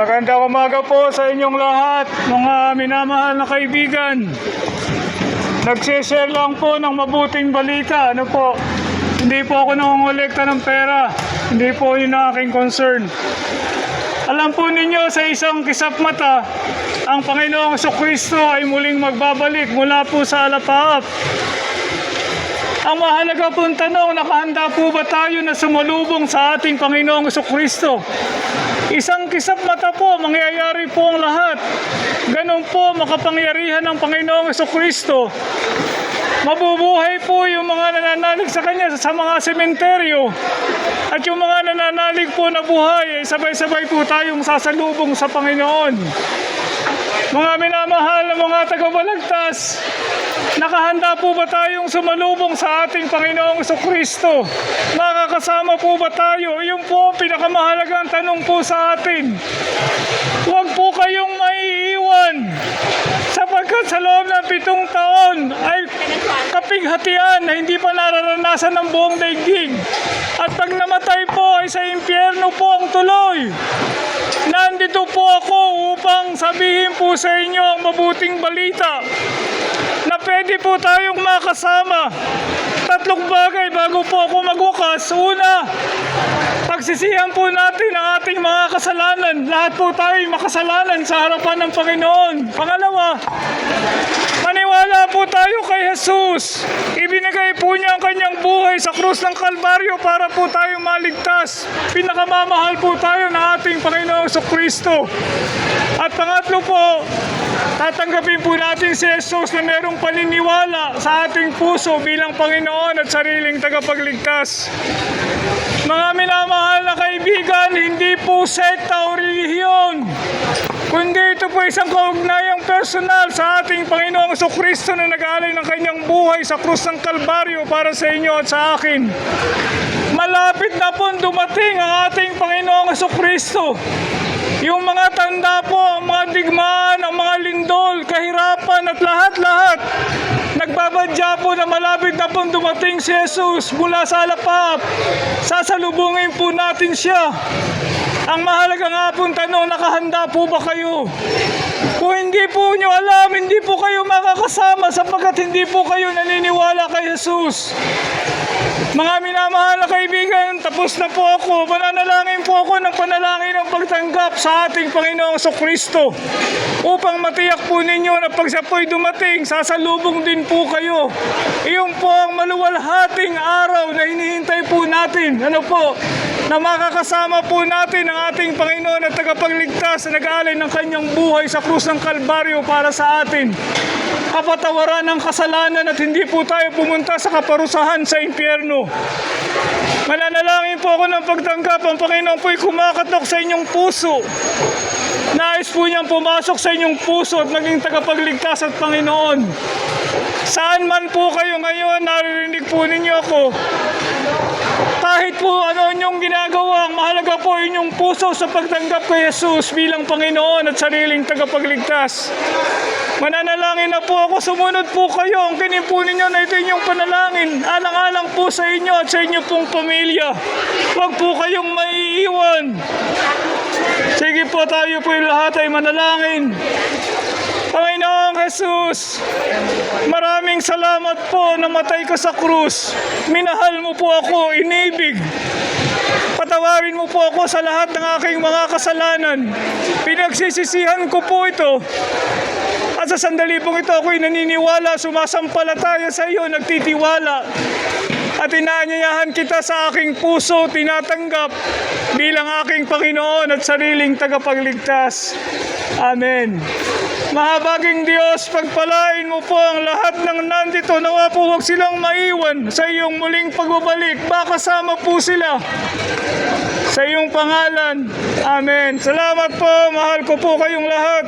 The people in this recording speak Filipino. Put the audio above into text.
Magandang umaga po sa inyong lahat, mga minamahal na kaibigan. Nagsishare lang po ng mabuting balita. Ano po? Hindi po ako nangongolekta ng pera. Hindi po yun ang aking concern. Alam po ninyo sa isang kisap mata, ang Panginoong Kristo ay muling magbabalik mula po sa alapaap. Ang mahalaga pong tanong, nakahanda po ba tayo na sumalubong sa ating Panginoong Kristo? Isang kisap mata po, mangyayari po ang lahat. Ganon po makapangyarihan ng Panginoong Kristo. Mabubuhay po yung mga nananalig sa Kanya sa mga sementeryo. At yung mga nananalig po na buhay, sabay-sabay po tayong sasalubong sa Panginoon. Mga minamahal na mga tagabalagtas, nakahanda po ba tayong sumalubong sa ating Panginoong Kristo? Makakasama po ba tayo? Yun po ang pinakamahalagang tanong po sa atin. Huwag po kayong maiiwan sapagkat sa loob ng pitong taon ay kapighatian na hindi pa nararanasan ng buong daigdig. At pag namatay po ay sa impyerno po ang tuloy. Upang sabihin po sa inyo ang mabuting balita na pwede po tayong makasama. Tatlong bagay bago po ako magwakas. Una, pagsisihan po natin ang ating mga kasalanan. Lahat po tayo makasalanan sa harapan ng Panginoon. Pangalawa, po tayo kay Jesus. Ibinigay po niya ang kanyang buhay sa krus ng Kalbaryo para po tayo maligtas. Pinakamamahal po tayo ng ating Panginoong Kristo. At pangatlo po, tatanggapin po natin si Jesus na merong paniniwala sa ating puso bilang Panginoon at sariling tagapagligtas. Mga minamahal na kaibigan, hindi po sekta o relihiyon, kundi ito po isang kaugnayang personal sa ating Panginoong Kristo na nag-alay ng kanyang buhay sa krus ng Kalbaryo para sa inyo at sa akin. Malapit na po dumating ang ating Panginoong Kristo. Yung mga tanda po, ang mga digmaan, ang mga lindol, kahirapan at lahat-lahat. Nagbabadya po na malapit na pong dumating si Jesus mula sa alapap. Sasalubungin po natin siya. Ang mahalaga nga pong tanong, nakahanda po ba kayo? Kung hindi po nyo alam, hindi po kayo makakasama sapagkat hindi po kayo naniniwala kay Jesus. Mga minamahal na kaibigan, tapos na po ako. Mananalangin po ako ng panalangin ng pagtanggap sa ating Panginoong Kristo upang matiyak po ninyo na pag siya po'y dumating, sasalubong din po kayo. Iyon po ang maluwalhating araw na hinihintay po natin. Ano po? Na makakasama po natin ang ating Panginoon at tagapagligtas na nag-aalay ng kanyang buhay sa krus ng Kalbaryo para sa atin. Kapatawaran ng kasalanan at hindi po tayo pumunta sa kaparusahan sa impyerno. Mananalangin po ako ng pagtanggap. Ang Panginoon po'y kumakatok sa inyong puso. Nais po niyang pumasok sa inyong puso at maging tagapagligtas at Panginoon. Saan man po kayo ngayon, naririnig po ninyo ako. Kahit po ano inyong ginagawa, mahalaga po inyong puso sa pagtanggap kay Jesus bilang Panginoon at sariling tagapagligtas. Mananalangin na po ako, sumunod po kayo. Ang kinin po ninyo na ito inyong panalangin. Alang-alang po sa inyo at sa inyo pong pamilya. Huwag po kayong maiiwan. Sige po, tayo po yung lahat ay manalangin. Panginoong Jesus, maraming salamat po na matay ka sa krus. Minahal mo po ako, inibig. Patawarin mo po ako sa lahat ng aking mga kasalanan. Pinagsisisihan ko po ito. At sa sandali pong ito ako'y naniniwala, sumasampalataya sa iyo, nagtitiwala. At inaanyayahan kita sa aking puso, tinatanggap bilang aking Panginoon at sariling tagapagligtas. Amen. Mahabaging Diyos, pagpalain mo po ang lahat ng nandito. Nawa po huwag silang maiwan sa iyong muling pagbabalik. Baka kasama po sila sa iyong pangalan. Amen. Salamat po. Mahal ko po kayong lahat.